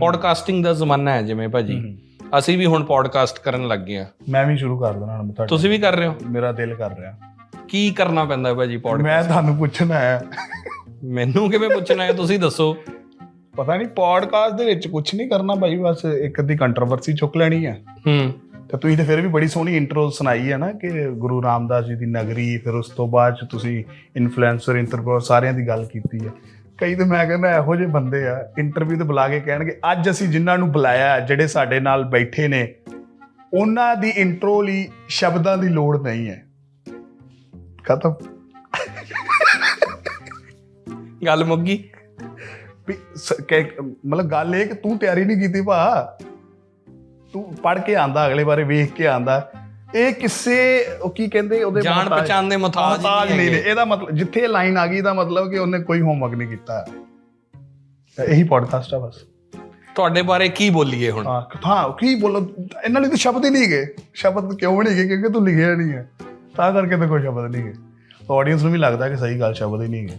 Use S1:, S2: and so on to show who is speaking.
S1: Podcasting ਦਾ ਜ਼ਮਾਨਾ ਹੈ ਜਿਵੇਂ ਭਾਜੀ। ਅਸੀਂ ਵੀ ਹੁਣ ਪੋਡਕਾਸਟ ਕਰਨ ਲੱਗ ਗਏ ਆ
S2: ਮੈਂ ਵੀ ਸ਼ੁਰੂ ਕਰ ਦੇਣਾ ਹੁਣ ਤੁਹਾਡਾ
S1: ਤੁਸੀਂ ਵੀ ਕਰ ਰਹੇ ਹੋ?
S2: ਮੇਰਾ ਦਿਲ ਕਰ ਰਿਹਾ।
S1: ਕੀ ਕਰਨਾ ਪੈਂਦਾ ਹੈ ਭਾਜੀ ਪੋਡਕਾਸਟ
S2: ਮੈਂ ਤੁਹਾਨੂੰ ਪੁੱਛਣ ਆਇਆ
S1: ਮੈਨੂੰ ਕਿਵੇਂ ਪੁੱਛਣਾ ਹੈ ਤੁਸੀਂ ਦੱਸੋ।
S2: ਪਤਾ ਨਹੀਂ ਪੋਡਕਾਸਟ ਦੇ ਵਿੱਚ ਕੁਝ ਨਹੀਂ ਕਰਨਾ ਭਾਈ ਬਸ ਇੱਕ ਅੱਧੀ ਕੰਟਰੋਵਰਸੀ ਚੁੱਕ ਲੈਣੀ ਹੈ।
S1: ਹੂੰ।
S2: ਤੇ ਤੁਸੀਂ ਤੇ ਫਿਰ ਵੀ ਬੜੀ ਸੋਹਣੀ ਇੰਟਰੋ ਸੁਣਾਈ ਹੈ ਨਾ ਕਿ ਗੁਰੂ ਰਾਮਦਾਸ ਜੀ ਦੀ ਨਗਰੀ ਫਿਰ ਉਸ ਤੋਂ ਬਾਅਦ ਤੁਸੀਂ ਇਨਫਲੂਐਂਸਰ ਇੰਟਰਵਿਊ ਸਾਰਿਆਂ ਦੀ ਗੱਲ ਕੀਤੀ ਹੈ। ਕਈ ਤੇ ਮੈਂ ਕਹਿੰਦਾ ਇਹੋ ਜਿਹੇ ਬੰਦੇ ਆ ਇੰਟਰਵਿਊ ਤੇ ਬੁਲਾ ਕੇ ਕਹਿਣਗੇ ਅੱਜ ਅਸੀਂ ਜਿਨ੍ਹਾਂ ਨੂੰ ਬੁਲਾਇਆ ਜਿਹੜੇ ਸਾਡੇ ਨਾਲ ਬੈਠੇ ਨੇ ਉਹਨਾਂ ਦੀ ਇੰਟਰੋ ਲਈ ਸ਼ਬਦਾਂ ਦੀ ਲੋੜ ਨਹੀਂ ਹੈ। ਖਤਮ।
S1: ਗੱਲ ਮੁੱਕੀ।
S2: ਕਿ- ਮਤਲਬ ਗੱਲ ਇਹ ਕਿ ਤੂੰ ਤਿਆਰੀ ਨਹੀਂ ਕੀਤੀ ਭਾ। ਤੂੰ ਪੜ ਕੇ ਆਂਦਾ ਅਗਲੇ ਬਾਰੇ ਵੇਖ ਕੇ ਆਂਦਾ। ਇਹ ਕਿਸੇ ਉਹ ਕੀ ਕਹਿੰਦੇ ਉਹਦੇ
S1: ਜਾਣ
S2: ਮੁਹਤਾਜ-
S1: ਪਛਾਣ ਦੇ ਮੁਤਾਜ
S2: ਮੁਹਤਾਜ
S1: ਨਹੀਂ
S2: ਨਹੀਂ ਨੇ।
S1: ਹੈਗੇ।
S2: ਇਹਦਾ ਮਤਲਬ ਜਿੱਥੇ ਲਾਈਨ ਆ ਗਈ ਦਾ ਮਤਲਬ ਕਿ ਉਹਨੇ ਕੋਈ ਹੋਮਵਰਕ ਨਹੀਂ ਕੀਤਾ। ਤਾਂ ਇਹੀ ਪੋਡਕਾਸਟ ਆ ਬਸ।
S1: ਤੁਹਾਡੇ ਬਾਰੇ ਕੀ ਬੋਲੀਏ ਹੁਣ?
S2: ਹਾਂ ਹਾਂ ਕੀ ਬੋਲੋ? ਇਹਨਾਂ ਲਈ ਤਾਂ ਸ਼ਬਦ ਹੀ ਨਹੀਂ ਗਏ ਸ਼ਬਦ ਕਿਉਂ ਨਹੀਂ ਗਏ ਕਿਉਂਕਿ ਤੂੰ ਲਿਖਿਆ ਨਹੀਂ ਹੈ। ਤਾਂ ਕਰਕੇ ਤਾਂ ਕੋਈ ਸ਼ਬਦ ਨਹੀਂ ਗਏ ਆਡੀਅנס ਨੂੰ ਵੀ ਲੱਗਦਾ ਕਿ ਸਹੀ ਗੱਲ ਸ਼ਬਦ ਹੀ ਨਹੀਂ ਗਏ